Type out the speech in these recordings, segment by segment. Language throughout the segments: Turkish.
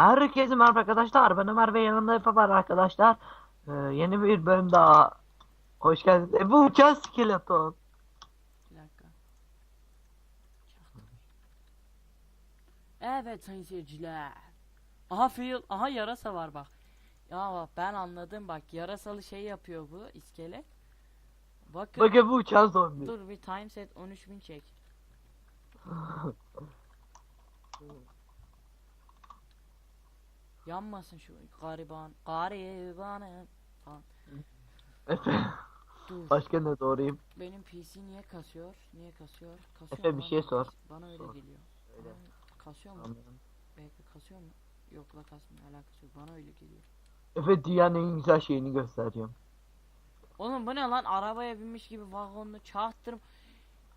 Herkese merhaba arkadaşlar. Ben Ömer ve yanımda Efe var arkadaşlar. Ee, yeni bir bölüm daha. Hoş geldiniz. E, bu uçan skeleton. Bir dakika. Evet sayın seyirciler. Aha fil, aha yarasa var bak. Ya bak ben anladım bak yarasalı şey yapıyor bu iskelet. Bakın Bakın bu uçan zombi. dur bir time set 13000 çek. Yanmasın şu gariban garibanım falan. Efe. Dur. Başka ne doğrayayım? Benim PC niye kasıyor? Niye kasıyor? Kasıyor Efe, bir şey sor. Bana öyle Sor. geliyor. Öyle. Kasıyor mu? Anladım. Bekle kasıyor mu? Yok la kasmıyor alakası yok. Bana öyle geliyor. Efe dünyanın en güzel şeyini göstereceğim. Oğlum bu ne lan? Arabaya binmiş gibi vagonlu çahtırım.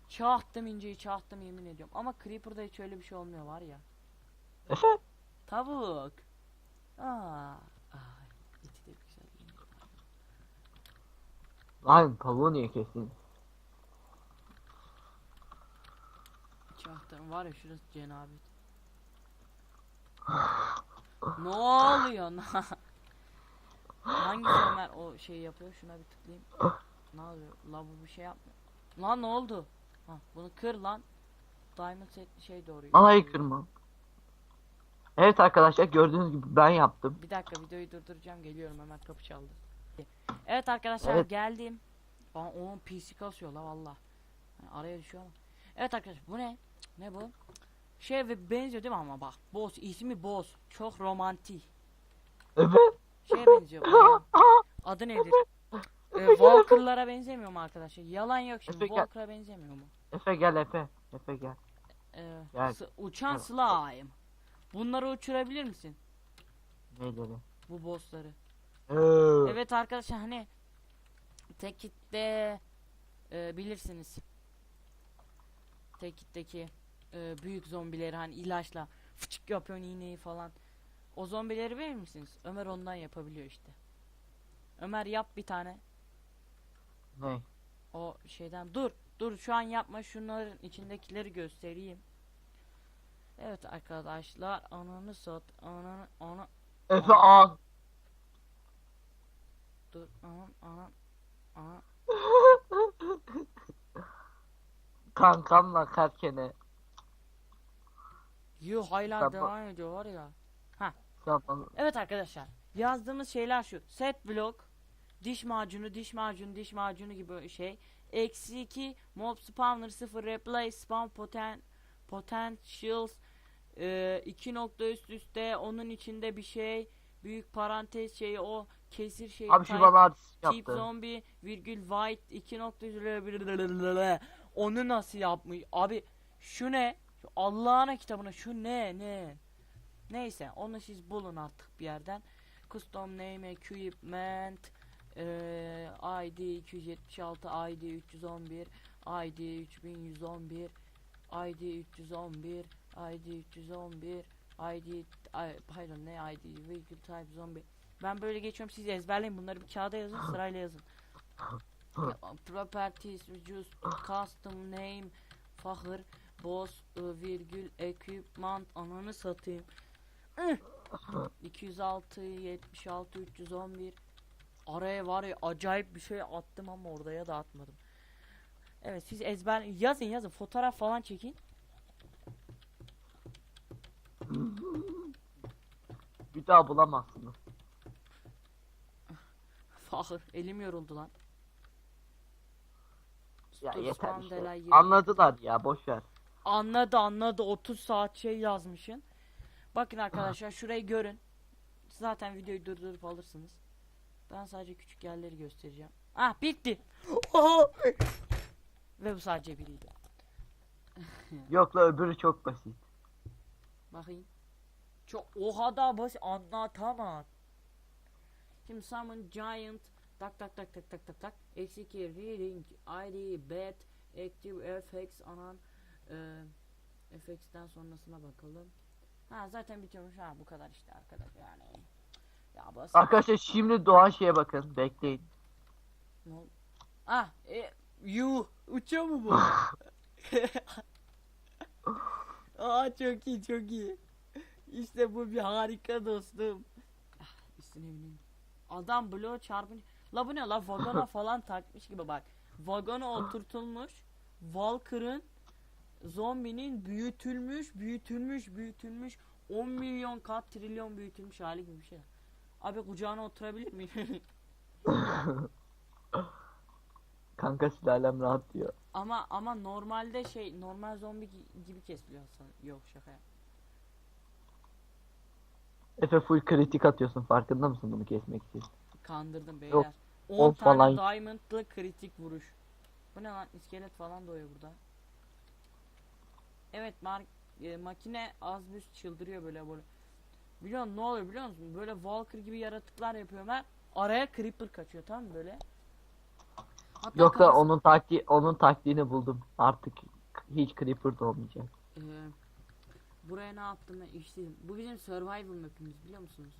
Çahtım inceyi çahtım yemin ediyorum. Ama Creeper'da hiç öyle bir şey olmuyor var ya. Efe. Tavuk. Aa. Ay, eti de güzel. Lan tavuğu niye kestin? Çahtırım var ya şurası cenabet. ne oluyor lan? Hangi Ömer o şey yapıyor? Şuna bir tıklayayım. ne oluyor? La bu bir şey yapmıyor. Lan ne oldu? Ha, bunu kır lan. Diamond set şey doğru. Vallahi kırmam. Evet arkadaşlar gördüğünüz gibi ben yaptım. Bir dakika videoyu durduracağım geliyorum hemen kapı çaldı. Evet arkadaşlar Evet. geldim. Aa, onun PC kasıyor la valla. Yani araya düşüyor ama. Evet arkadaşlar bu ne? Ne bu? Şey ve benziyor değil mi ama bak. Boss ismi Boss. Çok romantik. Efe. Şeye benziyor. Adı nedir? Ee, Walker'lara benzemiyor mu arkadaşlar? Yalan yok şimdi. Efe gel. Walker'a benzemiyor mu? Efe gel Efe. Efe gel. Ee, Gel. s- uçan slime. Bunları uçurabilir misin? Neyleri? Bu bossları. Evet. Evet arkadaşlar hani Tekit'te e, bilirsiniz. Tekit'teki e, büyük zombileri hani ilaçla fıçık yapıyorsun iğneyi falan. O zombileri bilir misiniz? Ömer ondan yapabiliyor işte. Ömer yap bir tane. Ne? O şeyden dur. Dur şu an yapma şunların içindekileri göstereyim. Evet arkadaşlar ananı sat ananı ana Efe al. dur anan anan ana Kankamla Kerken'e. Yuh hala Tamam. devam ediyor var ya. Tamam. Evet arkadaşlar yazdığımız şeyler şu. Set block, diş macunu, diş macunu, diş macunu gibi şey. Eksi 2, mob spawner 0, replay, spawn poten, potentials, 2 nokta üst üste, onun içinde bir şey, büyük parantez şeyi o, kesir şeyi, Abi şu tip yaptı. zombie, virgül white, 2 nokta onu nasıl yapmış? Abi şu ne? Şu Allah'ın kitabına şu ne ne? Neyse onu siz bulun artık bir yerden. Custom name equipment eee, ID 276 ID 311 ID 3111 ID 311 ID 311 ID pardon ne ID vehicle type zombie ben böyle geçiyorum siz ezberleyin bunları bir kağıda yazın sırayla yazın. Ya, properties just custom name fahır boss ı, virgül equipment ananı satayım. Ih! 206 76 311 araya var ya acayip bir şey attım ama oraya da atmadım. Evet siz ezber yazın yazın fotoğraf falan çekin Bir daha bulamazsınız. Fahır elim yoruldu lan Ya Dur, yeter işte. Anladılar ya boş ver. Anladı anladı 30 saat şey yazmışsın. Bakın arkadaşlar şurayı görün. Zaten videoyu durdurup alırsınız. Ben sadece küçük yerleri göstereceğim. Ah bitti. Ve bu sadece biriydi. Yok la öbürü çok basit. Bakayım. Çok oha da basit anlatamam. Şimdi summon giant tak tak tak tak tak tak tak eksi 2 reading id bet active fx anan e, fx'ten sonrasına bakalım. Ha zaten bitiyormuş ha bu kadar işte arkadaş yani. Ya basit. Arkadaşlar şimdi doğan şeye bakın. Bekleyin. Ne oldu? Ah e, you uçuyor mu bu? Aa çok iyi çok iyi. İşte bu bir harika dostum. Ah, Üstüne bineyim. Adam bloğu çarpınca. La bu ne la vagona falan takmış gibi bak. Vagona oturtulmuş. Walker'ın zombinin büyütülmüş, büyütülmüş, büyütülmüş 10 milyon kat trilyon büyütülmüş hali gibi bir şey. Abi kucağına oturabilir miyim? Kanka sülalem rahat diyor. ama ama normalde şey normal zombi gi- gibi kesiliyor aslında. Yok şaka. yap- Efe full kritik atıyorsun farkında mısın bunu kesmek için? Kandırdım beyler. Yok, 10 on tane falan. diamondlı kritik vuruş. Bu ne lan iskelet falan doğuyor burada. Evet mar- e, makine az büz çıldırıyor böyle böyle. Biliyor musun ne oluyor biliyor musun? Böyle Walker gibi yaratıklar yapıyorlar. Araya creeper kaçıyor tamam mı böyle? Hatta Yoksa kafası- onun taktiği onun taktiğini buldum. Artık hiç creeper da olmayacak. Ee, buraya ne yaptım ben işledim. Bu bizim survival map'imiz biliyor musunuz?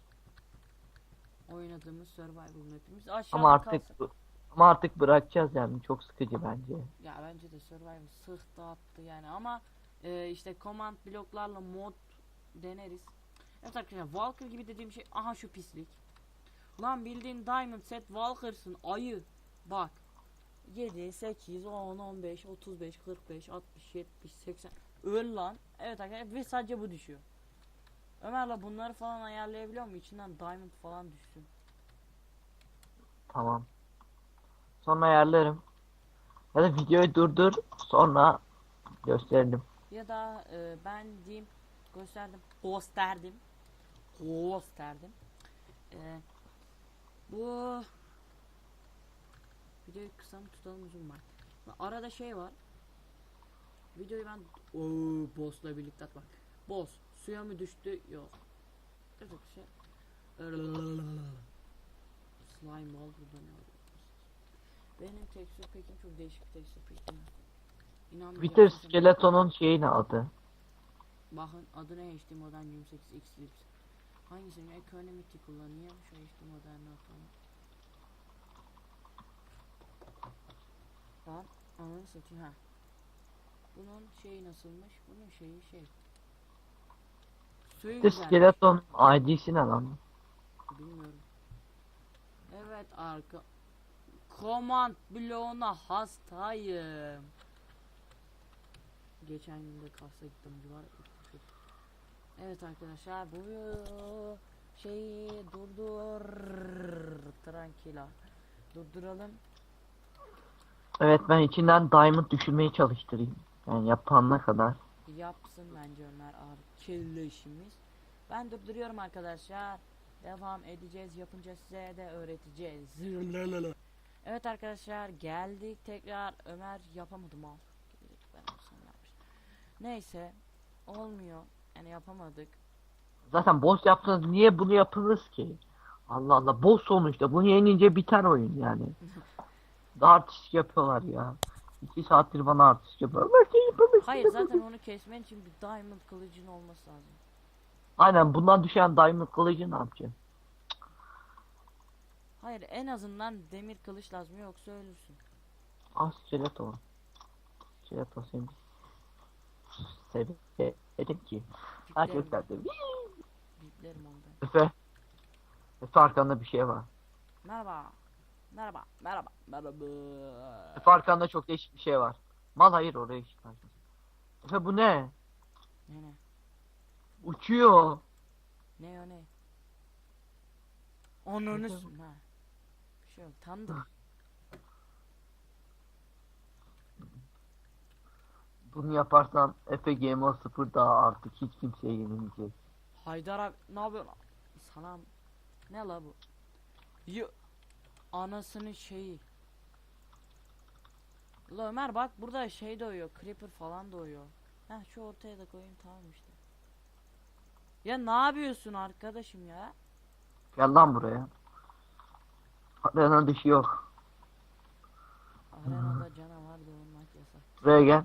Oynadığımız survival map'imiz. Aşağıda Ama artık bu- ama artık bırakacağız yani çok sıkıcı bence. Ya bence de survival sık dağıttı yani ama e, işte command bloklarla mod deneriz. Evet arkadaşlar Walker gibi dediğim şey aha şu pislik. Lan bildiğin Diamond Set Walker'sın ayı. Bak. 7, 8, 10, 15, 35, 45, 60, 70, 80. Öl lan. Evet arkadaşlar ve sadece bu düşüyor. Ömer'le bunları falan ayarlayabiliyor mu? İçinden diamond falan düşsün. Tamam. Sonra ayarlarım. Ya da videoyu durdur sonra gösterelim. Ya da e, ben diyeyim gösterdim. Gösterdim. Gösterdim. E, bu videoyu kısa mı tutalım uzun mu? Arada şey var. Videoyu ben ooo boss'la birlikte at bak. Boss suya mı düştü? Yok. Evet şey. Slime ball burada ne? Benim texture pack'im çok değişik bir texture pack'im. Bitter Skeleton'un şeyini adı. Bakın adı ne HD Modern 28 X Lips. Hangisini Economic'i kullanıyor? Şu HD Modern'i atalım. Lan ananı satayım ha. Bunun şeyi nasılmış? Bunun şeyi şey. Suyu Bitter güzel. Skeleton ID'si ne lan? Bilmiyorum. Evet arka. Command bloğuna hastayım. Geçen gün de kasa gittim var. Evet arkadaşlar bu şeyi durdur tranquila. Durduralım. Evet ben içinden diamond düşürmeye çalıştırayım. Yani yapana kadar. Yapsın bence Ömer arkadaşımız. Ben durduruyorum arkadaşlar. Devam edeceğiz. Yapınca size de öğreteceğiz. Evet arkadaşlar geldik tekrar. Ömer yapamadım al. Neyse. Olmuyor. Yani yapamadık. Zaten boss yapsanız niye bunu yapınız ki? Allah Allah boss sonuçta bunu yenince biter oyun yani. Daha artist yapıyorlar ya. İki saattir bana artist. Belki yapamazsın. Hayır zaten onu kesmen için bir diamond kılıcın olması lazım. Aynen bundan düşen diamond kılıcı ne yapacaksın? Hayır en azından demir kılıç lazım yoksa ölürsün. Ah skeleton. Skeleton seni severim ki. Ha Biplerim, çok tatlı. biplerim onu ben. Efe. Efe arkanda bir şey var. Merhaba. Merhaba. Merhaba. Merhaba. Efe arkanda çok değişik bir şey var. Mal hayır oraya çıkarsın. Efe bu ne? Ne ne? Uçuyor. Ne o ne? Onunu ha. Bir şey yok. Tanıdık. Bunu yaparsan Efe Game of 0 daha artık hiç kimseye yenilmeyecek. Haydar abi ne yapıyorsun? Sana ne la bu? Yo anasının şeyi. La Ömer bak burada şey doğuyor. Creeper falan doğuyor. Heh şu ortaya da koyayım tamam işte. Ya ne yapıyorsun arkadaşım ya? Gel lan buraya. Arena dışı yok. Arenada canavar doğurmak yasak. Buraya gel.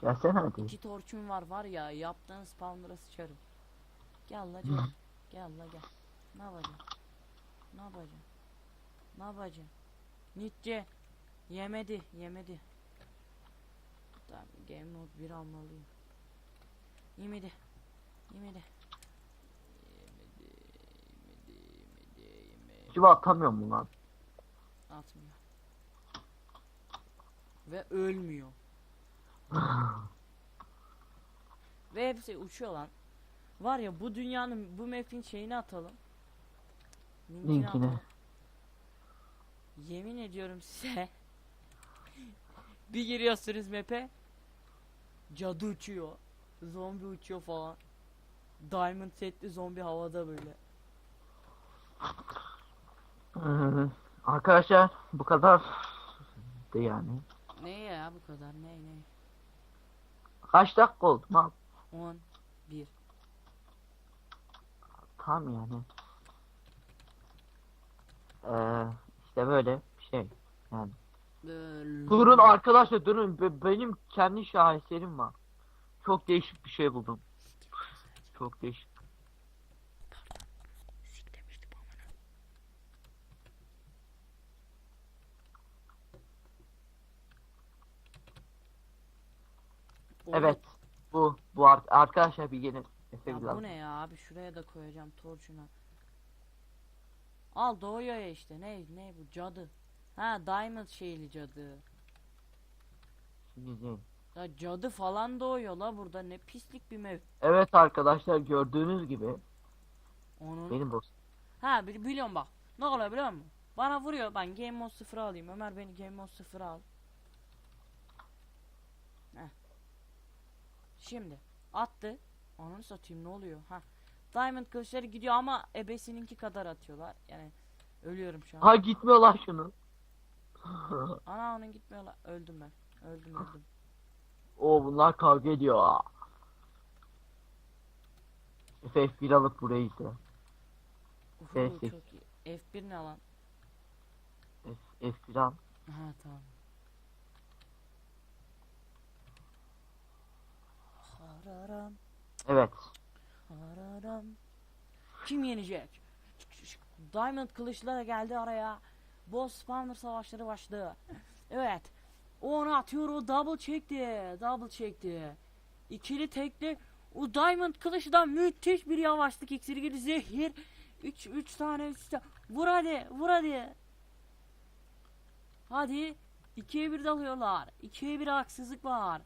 Gelsene hadi. İki torçum var var ya yaptığın spawnlara sıçarım. Gel la canım. Gel la gel. Ne yapacaksın? Ne yapacaksın? Ne yapacaksın? Nitce. Yemedi yemedi. Tamam game mode 1 almalıyım. Yemedi. Yemedi. Yemedi. Yemedi. Yemedi. Yemedi. Civa atamıyorum bunu lan. Atmıyor. Ve ölmüyor. Ve hepsi uçuyor lan. Var ya bu dünyanın bu map'in şeyini atalım. Linkini. Yemin ediyorum size. bir giriyorsunuz map'e. Cadı uçuyor. Zombi uçuyor falan. Diamond setli zombi havada böyle. Ee, Arkadaşlar bu kadar de yani. Ne ya bu kadar ne ne. Kaç dakika oldu mal? 10 1 Tam yani. Ee, işte böyle bir şey. Yani. Böyle. Durun arkadaşlar durun. Be- benim kendi şaheserim var. Çok değişik bir şey buldum. Çok değişik. Sik demiştim amına. Oğlum, Evet. Bu bu ar- arkadaşlar bir gelin. Efe Ya biraz. bu ne ya abi şuraya da koyacağım torçuna. Al doğuyor ya işte ne ne bu cadı. Ha diamond şeyli cadı. Ya cadı falan doğuyor la burada ne pislik bir mev. Evet arkadaşlar gördüğünüz gibi Onun. benim dostum. Ha bi- biliyorum bak. Ne oluyor biliyor musun? Bana vuruyor ben game mode 0 alayım. Ömer beni game mode 0 al. Heh. Şimdi attı. Onu satayım ne oluyor? Ha. Diamond kılıçları gidiyor ama ebesininki kadar atıyorlar. Yani ölüyorum şu an. Ha gitmiyor lan şunu. Ana onun gitmiyorlar. Öldüm ben. Öldüm öldüm. O bunlar kavga ediyor. Efe F1 alıp burayı izle. Uf, Evet, çok iyi. F1 ne lan? F, F1 al. Ha tamam. Hararam, Evet. Hararam. Kim yenecek? Diamond kılıçlara geldi araya. Boss spawner savaşları başladı. Evet. Onu atıyor o double çekti. Double çekti. İkili tekli. O diamond kılıçtan müthiş bir yavaşlık iksiri gibi zehir. 3 3 tane üstte. Vur hadi, vur hadi. Hadi. 2'ye 1 dalıyorlar. 2'ye 1 haksızlık var.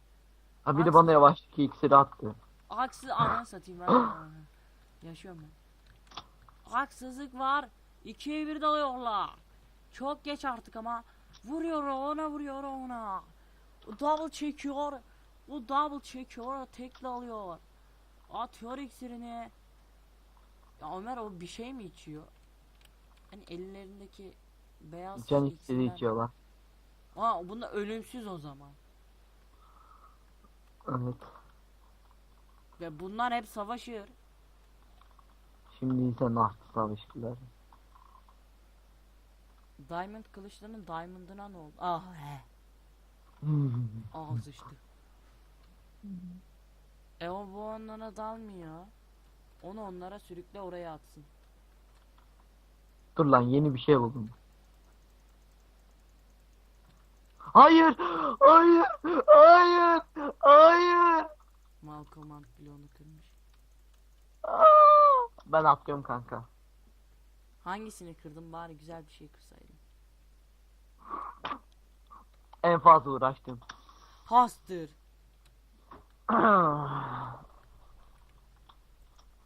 Ha biri Haksız- bana yavaşlık iksiri attı. Haksız ananı satayım ben. Yaşıyorum ben. Haksızlık var. 2'ye 1 dalıyorlar. Çok geç artık ama. Vuruyor ona vuruyor ona. O double çekiyor. O double çekiyor. Tekli alıyor. Atıyor iksirini. Ya Ömer o bir şey mi içiyor? Hani ellerindeki beyaz Can iksiri iksirler- içiyorlar. Aa bunda ölümsüz o zaman. Evet. Ve bunlar hep savaşır. Şimdi ise Nahtı savaşçıları. Diamond kılıçlarının diamond'ına ne oldu? Ah he. Ağız işte. E o bu onlara dalmıyor. Onu onlara sürükle oraya atsın. Dur lan yeni bir şey buldum. Hayır! Hayır! Hayır! Mal command bloğunu kırmış. Aa! Ben atlıyorum kanka. Hangisini kırdın bari güzel bir şey kırsaydın. En fazla uğraştım. Hastır.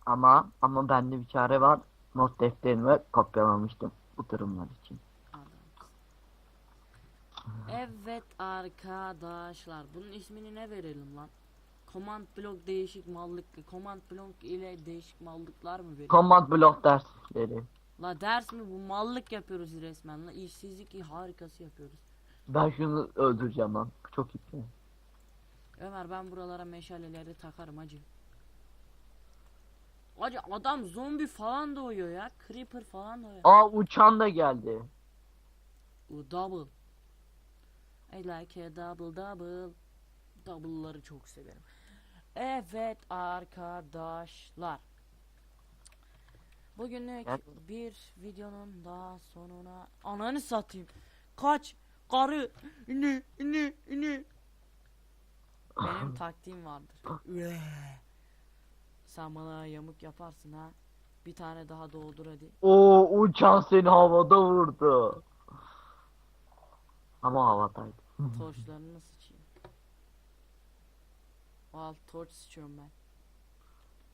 ama ama bende bir çare var. Not defterimi kopyalamıştım bu durumlar için. Evet arkadaşlar bunun ismini ne verelim lan? Command block değişik mallık, command block ile değişik mallıklar mı verelim? Command block dersleri. La ders mi bu mallık yapıyoruz resmen la işsizlik harikası yapıyoruz. Ben şunu öldüreceğim lan. Çok iyi. Ömer ben buralara meşaleleri takarım acı. Acı adam zombi falan doğuyor ya. Creeper falan doğuyor. Aa uçan da geldi. Bu double. I like a double double. Double'ları çok severim. Evet arkadaşlar. Bugünlük Evet. bir videonun daha sonuna ananı satayım. Kaç karı ne ne ne Benim taktiğim vardır. Sen bana yamuk yaparsın ha. Bir tane daha doldur hadi. O uçan seni havada vurdu. Ama havadaydı. Torçlarını sıçayım. Al torç sıçıyorum ben.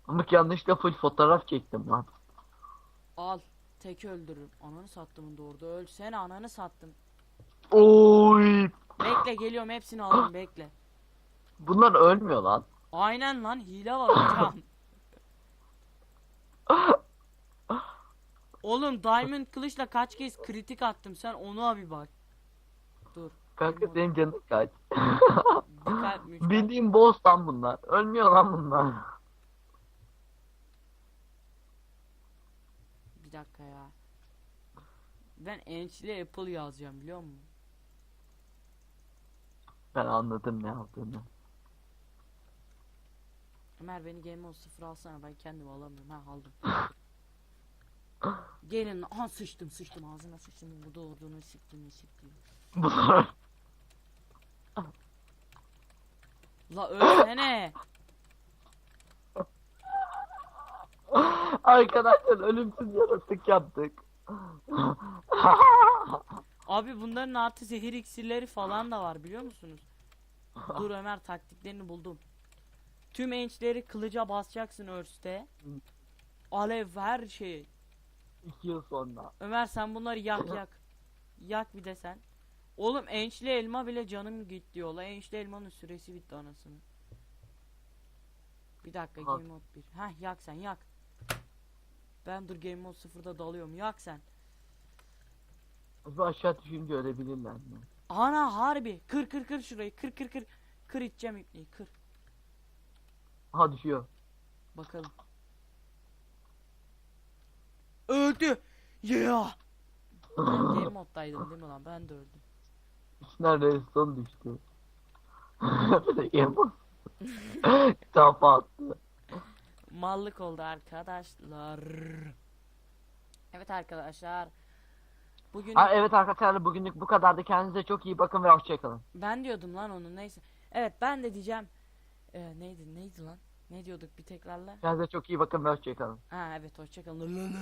Ama yanlışlıkla full fotoğraf çektim lan. Al. Tek öldürürüm. Ananı sattımın doğurdu. Ölsene ananı sattım. Oy. Bekle geliyorum hepsini alayım bekle. Bunlar ölmüyor lan. Aynen lan hile var hocam. Oğlum Diamond kılıçla kaç kez kritik attım sen onu abi bak. Dur. Kanka senin canın kaç. Bildiğin boss lan bunlar. Ölmüyor lan bunlar. Bir dakika ya. Ben ençli Apple yazacağım biliyor musun? Ben anladım ne yaptığını. Ömer beni Game Mode 0 alsana ben kendim alamıyorum. Ha aldım. Gelin aha sıçtım sıçtım ağzına sıçtım bu doğurduğunu siktim siktim. Bunlar. La ölsene. Arkadaşlar ölümsüz yaratık yaptık. Abi bunların artı zehir iksirleri falan da var biliyor musunuz? Dur Ömer taktiklerini buldum. Tüm ençleri kılıca basacaksın örste. Alev her şey. İki yıl sonra. Ömer sen bunları yak yak. Yak bir de sen. Oğlum ençli elma bile canım gitti yola. Ençli elmanın süresi bitti anasını. Bir dakika Ha. game mode 1. Heh yak sen yak. Ben dur game mode 0'da dalıyorum. Yak sen. Bu aşağı düşünce ölebilirler mi? Ana harbi. Kır kır kır şurayı. Kır kır kır. Kır içeceğim ipliği. Kır. Aha düşüyor. Bakalım. Öldü. Yeah. Ben game moddaydım değil mi lan? Ben de öldüm. İçinden redstone düştü. Kafa attı. Mallık oldu arkadaşlar. Evet arkadaşlar. Bugün Ha, evet arkadaşlar bugünlük bu kadardı. Kendinize çok iyi bakın ve hoşçakalın. ben diyordum lan onu neyse. Evet ben de diyeceğim. Ee, neydi neydi lan? Ne diyorduk bir tekrarla? Kendinize çok iyi bakın ve hoşçakalın. Ha evet hoşçakalın.